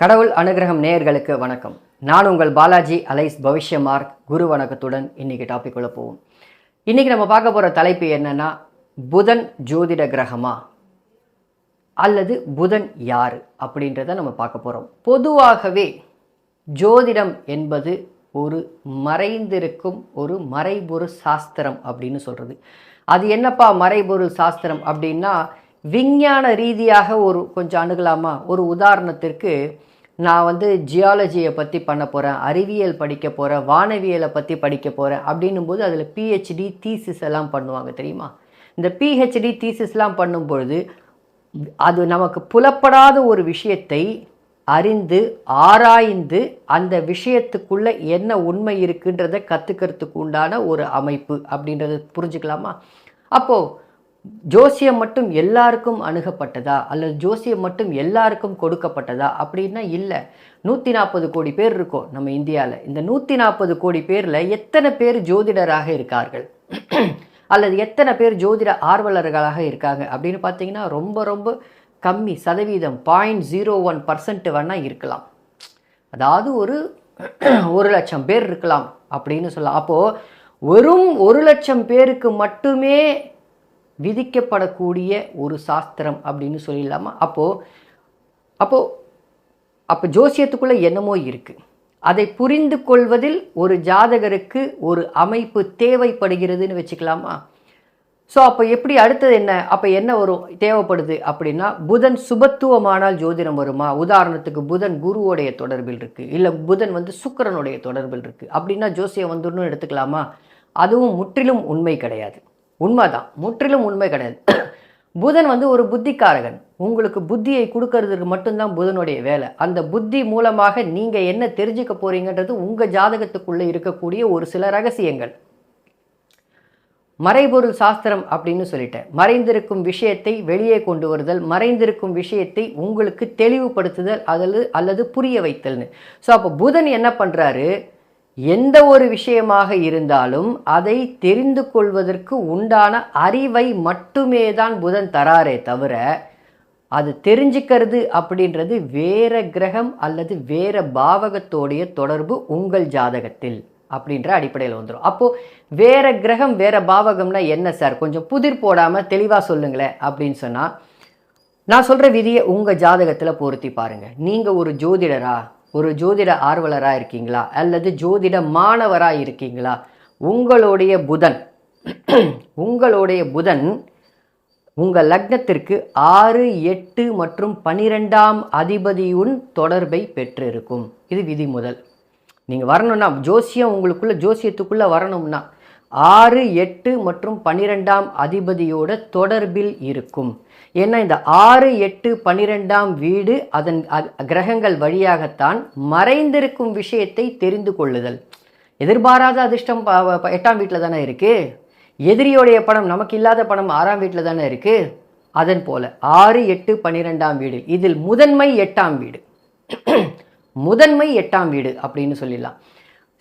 கடவுள் அனுகிரகம் நேயர்களுக்கு வணக்கம். நான் உங்கள் பாலாஜி அலைஸ் பவிஷ்ய மார்க் குரு வணக்கத்துடன் இன்னைக்கு டாபிக் உள்ள போவோம். இன்னைக்கு நம்ம பார்க்க போற தலைப்பு என்னன்னா புதன் ஜோதிட கிரகமா? அல்லது புதன் யார்? அப்படின்றத நம்ம பார்க்க போறோம். பொதுவாகவே ஜோதிடம் என்பது ஒரு மறைந்திருக்கும் ஒரு மறைபொரு சாஸ்திரம் அப்படின்னு சொல்றது. அது என்னப்பா மறைபொருள் சாஸ்திரம் அப்படின்னா விஞ்ஞான ரீதியாக ஒரு கொஞ்சம் அணுகலாமா? ஒரு உதாரணத்திற்கு நான் வந்து ஜியாலஜியை பற்றி பண்ண போகிறேன் அறிவியல் படிக்க போகிறேன் வானவியலை பற்றி படிக்க போகிறேன் அப்படின்னும் போது அதில் பிஹெச்டி தீசிஸ் எல்லாம் பண்ணுவாங்க தெரியுமா? இந்த பிஹெச்டி தீசிஸ்லாம் பண்ணும்பொழுது அது நமக்கு புலப்படாத ஒரு விஷயத்தை அறிந்து ஆராய்ந்து அந்த விஷயத்துக்குள்ளே என்ன உண்மை இருக்குன்றதை கற்றுக்கிறதுக்கு உண்டான ஒரு அமைப்பு அப்படின்றத புரிஞ்சுக்கலாமா? அப்போது ஜோசியம் மட்டும் எல்லாருக்கும் அணுகப்பட்டதா? அல்லது ஜோசியம் மட்டும் எல்லாருக்கும் கொடுக்கப்பட்டதா? அப்படின்னா இல்லை. நூற்றி நாற்பது கோடி பேர் இருக்கோம் நம்ம இந்தியாவில் இந்த நூற்றி நாற்பது கோடி பேரில் எத்தனை பேர் ஜோதிடராக இருக்கார்கள்? அல்லது எத்தனை பேர் ஜோதிட ஆர்வலர்களாக இருக்காங்க? அப்படின்னு பார்த்தீங்கன்னா ரொம்ப ரொம்ப கம்மி சதவீதம். பாயிண்ட் ஜீரோ ஒன் பர்சன்ட் வேணால் இருக்கலாம். அதாவது ஒரு ஒரு லட்சம் பேர் இருக்கலாம் அப்படின்னு சொல்லலாம். அப்போது வெறும் ஒரு லட்சம் பேருக்கு மட்டுமே விதிக்கப்படக்கூடிய ஒரு சாஸ்திரம் அப்படின்னு சொல்லிடலாமா? அப்போது அப்போது அப்போ ஜோசியத்துக்குள்ளே என்னமோ இருக்குது அதை புரிந்து கொள்வதில் ஒரு ஜாதகருக்கு ஒரு அமைப்பு தேவைப்படுகிறதுன்னு வச்சுக்கலாமா? ஸோ அப்போ எப்படி அடுத்தது என்ன? அப்போ என்ன வரும்? தேவைப்படுது அப்படின்னா புதன் சுபத்துவமானால் ஜோதிடம் வருமா? உதாரணத்துக்கு புதன் குருவோடைய தொடர்பில் இருக்குது இல்லை புதன் வந்து சுக்கரனுடைய தொடர்பில் இருக்குது அப்படின்னா ஜோசியம் வந்துடணும் எடுத்துக்கலாமா? அதுவும் முற்றிலும் உண்மை கிடையாது. உண்மைதான். முற்றிலும் உண்மை கிடையாது. புதன் வந்து ஒரு புத்திக்காரகன். உங்களுக்கு புத்தியை கொடுக்கறதுக்கு மட்டும்தான் புதனுடைய வேலை. அந்த புத்தி மூலமாக நீங்கள் என்ன தெரிஞ்சுக்க போறீங்கன்றது உங்கள் ஜாதகத்துக்குள்ளே இருக்கக்கூடிய ஒரு சில ரகசியங்கள். மறைபொருள் சாஸ்திரம் அப்படின்னு சொல்லிட்டேன். மறைந்திருக்கும் விஷயத்தை வெளியே கொண்டு வருதல் மறைந்திருக்கும் விஷயத்தை உங்களுக்கு தெளிவுபடுத்துதல் அல்லது அல்லது புரிய வைத்தல்னு. ஸோ அப்போ புதன் என்ன பண்ணுறாரு எந்த ஒரு விஷயமாக இருந்தாலும் அதை தெரிந்து கொள்வதற்கு உண்டான அறிவை மட்டுமே தான் புதன் தராரே தவிர அது தெரிஞ்சுக்கிறது அப்படின்றது வேற கிரகம் அல்லது வேற பாவகத்தோடைய தொடர்பு உங்கள் ஜாதகத்தில் அப்படின்ற அடிப்படையில் வந்துடும் அப்போது வேற கிரகம் வேற பாவகம்னா என்ன சார்? கொஞ்சம் புதிர் போடாமல் தெளிவாக சொல்லுங்களேன் அப்படின்னு சொன்னால் நான் சொல்கிற விதியை உங்கள் ஜாதகத்தில் பொருத்தி பாருங்கள் நீங்கள் ஒரு ஜோதிடரா ஒரு ஜோதிட ஆர்வலராக இருக்கீங்களா அல்லது ஜோதிட மாணவராக இருக்கீங்களா உங்களுடைய புதன் உங்களுடைய புதன் உங்கள் லக்னத்திற்கு ஆறு எட்டு மற்றும் பனிரெண்டாம் அதிபதியுன் தொடர்பை பெற்றிருக்கும். இது விதி முதல். நீங்கள் வரணும்னா ஜோசியம் உங்களுக்குள்ளே ஜோசியத்துக்குள்ளே வரணும்னா ஆறு எட்டு மற்றும் பன்னிரெண்டாம் அதிபதியோட தொடர்பில் இருக்கும். ஏன்னா இந்த ஆறு எட்டு பன்னிரெண்டாம் வீடு அதன் அ- கிரகங்கள் வழியாகத்தான் மறைந்திருக்கும் விஷயத்தை தெரிந்து கொள்ளுதல். எதிர்பாராத அதிர்ஷ்டம் ப- எட்டாம் வீட்டில் தானே இருக்கு? எதிரியோடைய பணம் நமக்கு இல்லாத பணம் ஆறாம் வீட்டில் தானே இருக்குது அதன் போல ஆறு எட்டு பன்னிரெண்டாம் வீடு இதில் முதன்மை எட்டாம் வீடு. முதன்மை எட்டாம் வீடு அப்படின்னு சொல்லிடலாம்.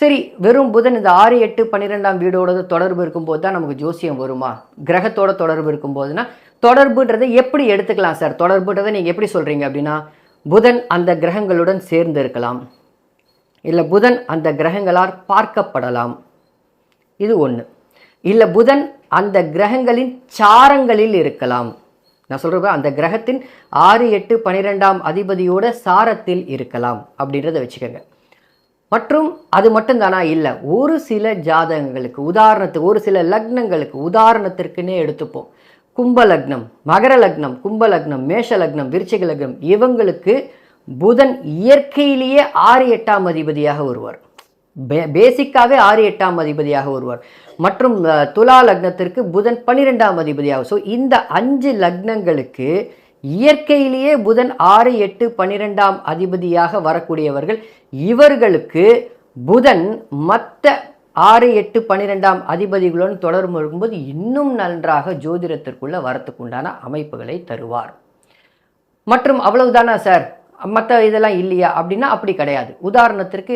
சரி வெறும் புதன் இந்த ஆறு எட்டு பன்னிரெண்டாம் வீடோட தொடர்பு இருக்கும்போது தான் நமக்கு ஜோசியம் வருமா? கிரகத்தோட தொடர்பு இருக்கும்போதுனா தொடர்புன்றதை எப்படி எடுத்துக்கலாம் சார்? தொடர்புன்றதை நீங்கள் எப்படி சொல்கிறீங்க அப்படின்னா புதன் அந்த கிரகங்களுடன் சேர்ந்து இருக்கலாம். இல்லை புதன் அந்த கிரகங்களால் பார்க்கப்படலாம். இது ஒன்று இல்லை புதன் அந்த கிரகங்களின் சாரங்களில் இருக்கலாம். நான் சொல்கிறப்ப அந்த கிரகத்தின் ஆறு எட்டு பன்னிரெண்டாம் அதிபதியோட சாரத்தில் இருக்கலாம் அப்படின்றத வச்சுக்கோங்க. மற்றும் அது மட்டும்தானா? இல்லை. ஒரு சில ஜாதகங்களுக்கு உதாரணத்துக்கு ஒரு சில லக்னங்களுக்கு உதாரணத்திற்குன்னே எடுத்துப்போம். கும்ப லக்னம் மகர லக்னம் கும்ப லக்னம் மேஷ லக்னம் விருச்சிக லக்னம் இவங்களுக்கு புதன் இயற்கையிலேயே ஆறு எட்டாம் அதிபதியாக வருவார். பே பேசிக்காகவே ஆறு எட்டாம் அதிபதியாக வருவார். மற்றும் துலா லக்னத்திற்கு புதன் பன்னிரெண்டாம் அதிபதியாக ஸோ இந்த அஞ்சு லக்னங்களுக்கு இயற்கையிலேயே புதன் ஆறு எட்டு பன்னிரெண்டாம் அதிபதியாக வரக்கூடியவர்கள் இவர்களுக்கு புதன் மற்ற ஆறு எட்டு பன்னிரெண்டாம் அதிபதிகளுடன் தொடர்பு இருக்கும்போது இன்னும் நன்றாக ஜோதிடத்திற்குள்ள வரத்துக்குண்டான அமைப்புகளை தருவார். மற்றும் அவ்வளவுதானா சார்? மற்ற இதெல்லாம் இல்லையா? அப்படின்னா அப்படி கிடையாது. உதாரணத்திற்கு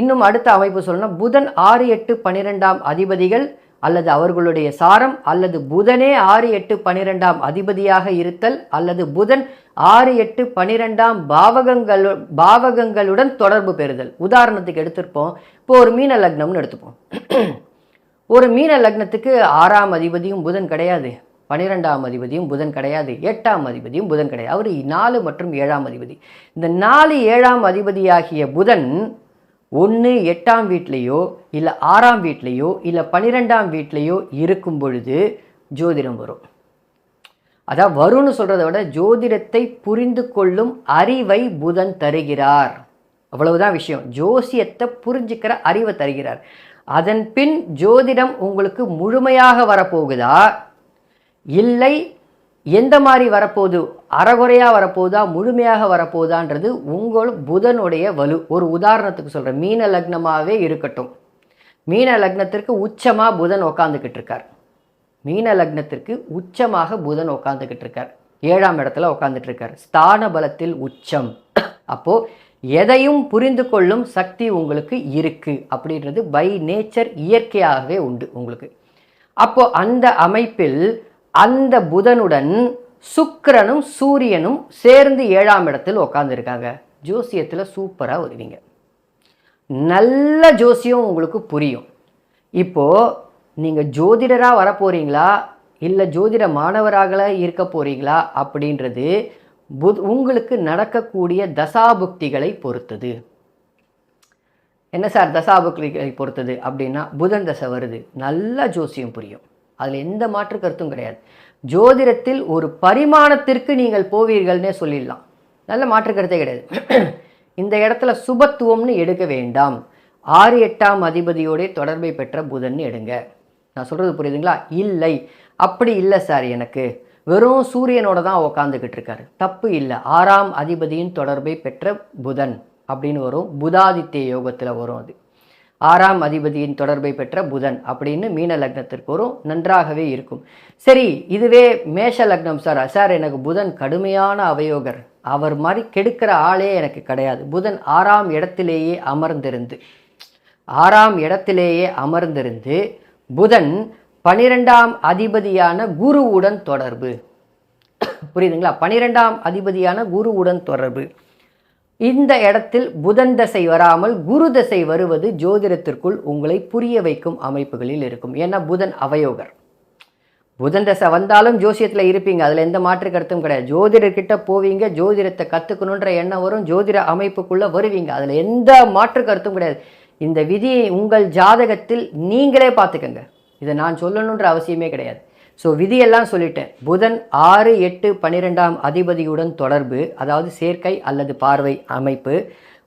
இன்னும் அடுத்த அமைப்பு சொல்லணும்னா புதன் ஆறு எட்டு பன்னிரெண்டாம் அதிபதிகள் அல்லது அவர்களுடைய சாரம் அல்லது புதனே ஆறு எட்டு பனிரெண்டாம் அதிபதியாக இருத்தல் அல்லது புதன் ஆறு எட்டு பனிரெண்டாம் பாவகங்கள் பாவகங்களுடன் தொடர்பு பெறுதல். உதாரணத்துக்கு எடுத்திருப்போம். இப்போ ஒரு மீன லக்னம்னு எடுத்துப்போம். ஒரு மீன லக்னத்துக்கு ஆறாம் அதிபதியும் புதன் கிடையாது. பன்னிரெண்டாம் அதிபதியும் புதன் கிடையாது. எட்டாம் அதிபதியும் புதன் கிடையாது. அவர் நாலு மற்றும் ஏழாம் அதிபதி. இந்த நாலு ஏழாம் அதிபதியாகிய புதன் ஒன்று எட்டாம் வீட்லேயோ இல்லை ஆறாம் வீட்லேயோ இல்லை பன்னிரெண்டாம் வீட்லேயோ இருக்கும் பொழுது ஜோதிடம் வரும். அதான் வரும்னு சொல்கிறத விட ஜோதிடத்தை புரிந்து கொள்ளும் அறிவை புதன் தருகிறார். அவ்வளவுதான் விஷயம். ஜோசியத்தை புரிஞ்சுக்கிற அறிவை தருகிறார். அதன் பின் ஜோதிடம் உங்களுக்கு முழுமையாக வரப்போகுதா? இல்லை எந்த மாதிரி வரப்போகுது? அறகுறையாக வரப்போகுதா? முழுமையாக வரப்போகுதான்றது உங்கள் புதனுடைய வலு. ஒரு உதாரணத்துக்கு சொல்கிறேன் மீன லக்னமாகவே இருக்கட்டும். மீன லக்னத்திற்கு உச்சமாக புதன் உக்காந்துக்கிட்டு இருக்கார். மீன லக்னத்திற்கு உச்சமாக புதன் உட்காந்துக்கிட்டு இருக்கார். ஏழாம் இடத்துல உட்காந்துட்டு இருக்கார். ஸ்தான பலத்தில் உச்சம். அப்போது எதையும் புரிந்து கொள்ளும் சக்தி உங்களுக்கு இருக்குது அப்படின்றது பை நேச்சர் இயற்கையாகவே உண்டு உங்களுக்கு. அப்போது அந்த அமைப்பில் அந்த புதனுடன் சுக்கரனும் சூரியனும் சேர்ந்து ஏழாம் இடத்தில் உட்காந்துருக்காங்க ஜோசியத்தில் சூப்பராக வருவீங்க. நல்ல ஜோசியம் உங்களுக்கு புரியும். இப்போது நீங்கள் ஜோதிடராக வரப்போகிறீங்களா இல்லை ஜோதிட மாணவராக இருக்க போகிறீங்களா அப்படின்றது புத் உங்களுக்கு நடக்கக்கூடிய தசாபுக்திகளை பொறுத்தது. என்ன சார் தசாபுக்திகளை பொறுத்தது அப்படின்னா புதன் தசை வருது. நல்ல ஜோசியம் புரியும். அதில் எந்த மாற்று கருத்தும் கிடையாது. ஜோதிடத்தில் ஒரு பரிமாணத்திற்கு நீங்கள் போவீர்கள்னே சொல்லிடலாம். நல்ல மாற்று கருத்தே கிடையாது. இந்த இடத்துல சுபத்துவம்னு எடுக்க வேண்டாம். ஆறு எட்டாம் அதிபதியோடைய தொடர்பை பெற்ற புதன் எடுங்க. நான் சொல்கிறது புரியுதுங்களா? இல்லை. அப்படி இல்லை சார் எனக்கு. வெறும் சூரியனோட தான் உக்காந்துக்கிட்டு இருக்காரு. தப்பு இல்லை. ஆறாம் அதிபதியின் தொடர்பை பெற்ற புதன் அப்படின்னு வரும். புதாதித்ய யோகத்தில் வரும் அது. ஆறாம் அதிபதியின் தொடர்பை பெற்ற புதன் அப்படின்னு மீன லக்னத்திற்கு வரும். நன்றாகவே இருக்கும். சரி இதுவே மேஷ லக்னம் சார். சார் எனக்கு புதன் கடுமையான அவயோகர். அவர் மாதிரி கெடுக்கிற ஆளே எனக்கு கிடையாது. புதன் ஆறாம் இடத்திலேயே அமர்ந்திருந்து ஆறாம் இடத்திலேயே அமர்ந்திருந்து புதன் பனிரெண்டாம் அதிபதியான குருவுடன் தொடர்பு. புரியுதுங்களா? பனிரெண்டாம் அதிபதியான குருவுடன் தொடர்பு. இந்த இடத்தில் புதன் தசை வராமல் குரு தசை வருவது ஜோதிடத்திற்குள் உங்களை புரிய வைக்கும் அமைப்புகளில் இருக்கும். ஏன்னா புதன் அவயோகர். புதன் தசை வந்தாலும் ஜோசியத்தில் இருப்பீங்க. அதில் எந்த மாற்று கருத்தும் கிடையாது. ஜோதிடர்கிட்ட போவீங்க ஜோதிடத்தை கற்றுக்கணுன்ற எண்ணம் வரும் ஜோதிட அமைப்புக்குள்ளே வருவீங்க. அதில் எந்த மாற்று கருத்தும் கிடையாது. இந்த விதியை உங்கள் ஜாதகத்தில் நீங்களே பார்த்துக்கங்க. இதை நான் சொல்லணுன்ற அவசியமே கிடையாது. ஸோ விதியெல்லாம் சொல்லிட்டேன். புதன் ஆறு எட்டு பன்னிரெண்டாம் அதிபதியுடன் தொடர்பு அதாவது சேர்க்கை அல்லது பார்வை அமைப்பு.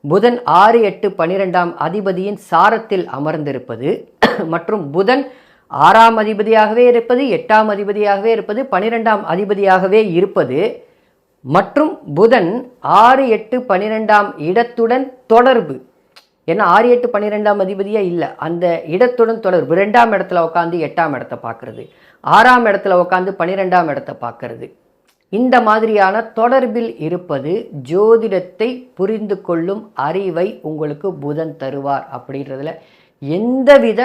புதன் ஆறு எட்டு பன்னிரெண்டாம் அதிபதியின் சாரத்தில் அமர்ந்திருப்பது. மற்றும் புதன் ஆறாம் அதிபதியாகவே இருப்பது எட்டாம் அதிபதியாகவே இருப்பது பன்னிரெண்டாம் அதிபதியாகவே இருப்பது. மற்றும் புதன் ஆறு எட்டு பன்னிரெண்டாம் இடத்துடன் தொடர்பு. ஏன்னா ஆறு எட்டு பன்னிரெண்டாம் அதிபதியாக இல்லை. அந்த இடத்துடன் தொடர்பு ரெண்டாம் இடத்துல உட்காந்து எட்டாம் இடத்த பார்க்கறது ஆறாம் இடத்துல உட்காந்து பன்னிரெண்டாம் இடத்த பார்க்கறது இந்த மாதிரியான தொடர்பில் இருப்பது ஜோதிடத்தை புரிந்து கொள்ளும் அறிவை உங்களுக்கு புதன் தருவார் அப்படின்றதுல எந்தவித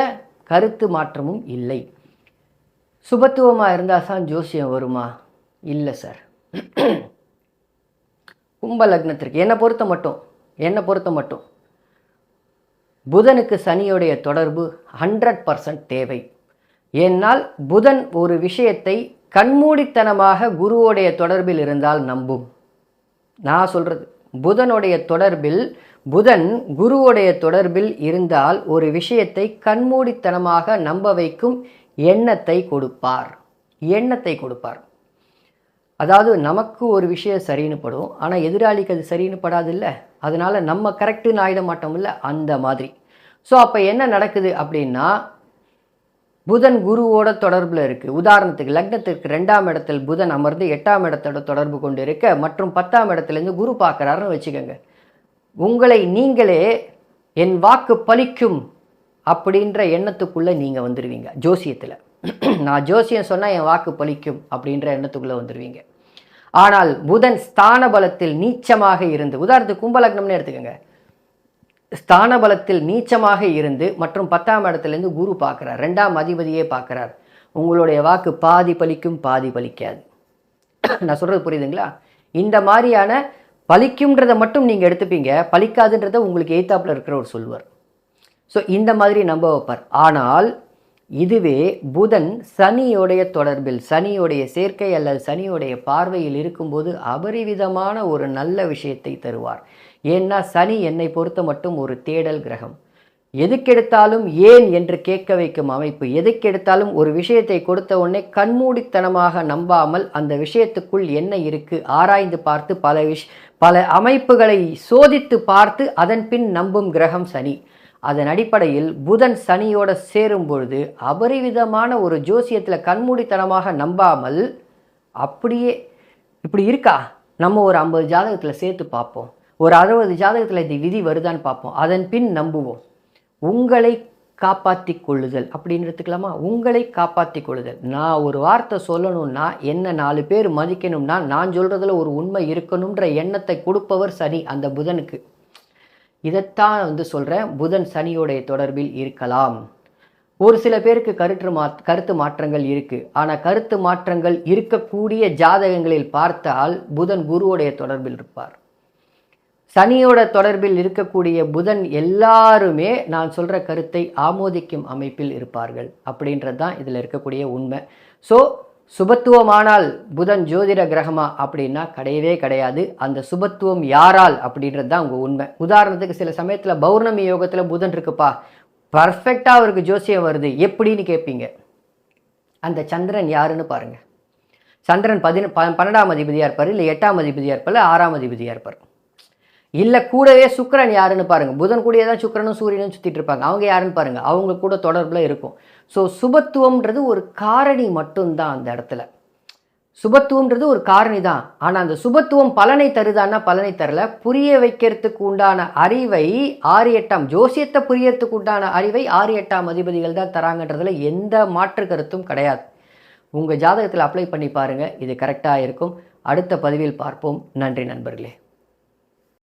கருத்து மாற்றமும் இல்லை. சுபத்துவமாக இருந்தால் தான் ஜோசியம் வருமா? இல்லை சார். கும்ப லக்னத்திற்கு. என்னை பொறுத்த மட்டும். என்னை பொறுத்த மட்டும். புதனுக்கு சனியுடைய தொடர்பு ஹண்ட்ரட் பர்சன்ட் தேவை. ஏன்னால் புதன் ஒரு விஷயத்தை கண்மூடித்தனமாக குருவோடைய தொடர்பில் இருந்தால் நம்பும். நான் சொல்கிறது புதனுடைய தொடர்பில் புதன் குருவுடைய தொடர்பில் இருந்தால் ஒரு விஷயத்தை கண்மூடித்தனமாக நம்ப வைக்கும் எண்ணத்தை கொடுப்பார். எண்ணத்தை கொடுப்பார். அதாவது நமக்கு ஒரு விஷயம் சரின்னு படும் ஆனால் எதிராளிக்கு அது சரின்னு படாது இல்லை அதனால் நம்ம கரெக்டுன்னு ஆகிட மாட்டோம் இல்லை அந்த மாதிரி. ஸோ அப்போ என்ன நடக்குது அப்படின்னா புதன் குருவோட தொடர்பில் இருக்குது உதாரணத்துக்கு லக்னத்திற்கு ரெண்டாம் இடத்தில் புதன் அமர்ந்து எட்டாம் இடத்தோட தொடர்பு கொண்டு இருக்க மற்றும் பத்தாம் இடத்துலேருந்து குரு பார்க்குறாருன்னு வச்சுக்கோங்க. உங்களை நீங்களே என் வாக்கு பலிக்கும் அப்படின்ற எண்ணத்துக்குள்ளே நீங்கள் வந்துடுவீங்க ஜோசியத்தில். நான் ஜோசியம் சொன்னால் என் வாக்கு பலிக்கும் அப்படின்ற எண்ணத்துக்குள்ளே வந்துடுவீங்க ஆனால் புதன் ஸ்தான பலத்தில் நீச்சமாக இருந்து உதாரணத்துக்கு கும்பலக்னம்னு எடுத்துக்கோங்க. ஸ்தான பலத்தில் நீச்சமாக இருந்து மற்றும் பத்தாம் இடத்துலேருந்து குரு பார்க்குறார் ரெண்டாம் அதிபதியே பார்க்குறார். உங்களுடைய வாக்கு பாதி பலிக்கும் பாதி பலிக்காது. நான் சொல்கிறது புரியுதுங்களா? இந்த மாதிரியான பலிக்கும்ன்றதை மட்டும் நீங்கள் எடுத்துப்பீங்க பலிக்காதுன்றதை உங்களுக்கு எய்த்தாப்பில் இருக்கிற ஒரு சொல்வர். ஸோ இந்த மாதிரி நம்ப வைப்பார். ஆனால் இதுவே புதன் சனியோடைய தொடர்பில் சனியோடைய சேர்க்கை அல்லது சனியோடைய பார்வையில் இருக்கும்போது அபரிவிதமான ஒரு நல்ல விஷயத்தை தருவார். ஏன்னா சனி என்னை பொறுத்த மட்டும் ஒரு தேடல் கிரகம். எதுக்கெடுத்தாலும் ஏன் என்று கேட்க வைக்கும் அமைப்பு எதுக்கெடுத்தாலும் ஒரு விஷயத்தை கொடுத்த உடனே கண்மூடித்தனமாக நம்பாமல் அந்த விஷயத்துக்குள் என்ன இருக்கு ஆராய்ந்து பார்த்து பல விஷ் பல அமைப்புகளை சோதித்து பார்த்து அதன் பின் நம்பும் கிரகம் சனி. அதன் அடிப்படையில் புதன் சனியோட சேரும் பொழுது அபரிவிதமான ஒரு ஜோசியத்தில் கண்மூடித்தனமாக நம்பாமல் அப்படியே இப்படி இருக்கா? நம்ம ஒரு ஐம்பது ஜாதகத்தில் சேர்த்து பார்ப்போம். ஒரு அறுபது ஜாதகத்தில் இது விதி வருதான்னு பார்ப்போம். அதன் பின் நம்புவோம். உங்களை காப்பாற்றி கொள்ளுதல் அப்படின்னு எடுத்துக்கலாமா? உங்களை காப்பாற்றி கொள்ளுதல். நான் ஒரு வார்த்தை சொல்லணும்னா என்ன நாலு பேர் மதிக்கணும்னா நான் சொல்கிறதுல ஒரு உண்மை இருக்கணுன்ற எண்ணத்தை கொடுப்பவர் சனி அந்த புதனுக்கு. இதைத்தான் வந்து சொல்கிறேன் புதன் சனியோடைய தொடர்பில் இருக்கலாம். ஒரு சில பேருக்கு கருத்து மா கருத்து மாற்றங்கள் இருக்குது ஆனால் கருத்து மாற்றங்கள் இருக்கக்கூடிய ஜாதகங்களில் பார்த்தால் புதன் குருவோடைய தொடர்பில் இருப்பார். சனியோட தொடர்பில் இருக்கக்கூடிய புதன் எல்லாருமே நான் சொல்கிற கருத்தை ஆமோதிக்கும் அமைப்பில் இருப்பார்கள் அப்படின்றது தான் இதில் இருக்கக்கூடிய உண்மை. ஸோ சுபத்துவமானால் புதன் ஜோதிட கிரகமா அப்படின்னா கிடையவே கிடையாது. அந்த சுபத்துவம் யாரால் அப்படின்றது தான் உங்கள் உண்மை. உதாரணத்துக்கு சில சமயத்தில் பௌர்ணமி யோகத்தில் புதன் இருக்குப்பா. பர்ஃபெக்டாக அவருக்கு ஜோசியம் வருது. எப்படின்னு கேட்பீங்க அந்த சந்திரன் யாருன்னு பாருங்கள் சந்திரன் பதின ப பன்னெண்டாம் அதிபதியாக இருப்பார் இல்லை எட்டாம் அதிபதியாக இருப்பார் இல்லை ஆறாம் அதிபதியாக இருப்பார். இல்லை கூடவே சுக்கரன் யாருன்னு பாருங்கள் புதன் கூடயே தான் சுக்கிரனும் சூரியனும் சுற்றிட்டு இருப்பாங்க. அவங்க யாருன்னு பாருங்கள் அவங்க கூட தொடர்பில் இருக்கும். ஸோ சுபத்துவம்ன்றது ஒரு காரணி மட்டும்தான் அந்த இடத்துல. சுபத்துவம்ன்றது ஒரு காரணி தான் ஆனால் அந்த சுபத்துவம் பலனை தருதான்னா பலனை தரல. புரிய வைக்கிறதுக்கு உண்டான அறிவை ஆறு எட்டாம் ஜோசியத்தை புரியறதுக்கு உண்டான அறிவை ஆறு எட்டாம் அதிபதிகள் தான் தராங்கன்றதுல எந்த மாற்று கருத்தும் கிடையாது. உங்கள் ஜாதகத்தில் அப்ளை பண்ணி பாருங்கள் இது கரெக்டாக இருக்கும். அடுத்த பதிவில் பார்ப்போம். நன்றி நண்பர்களே.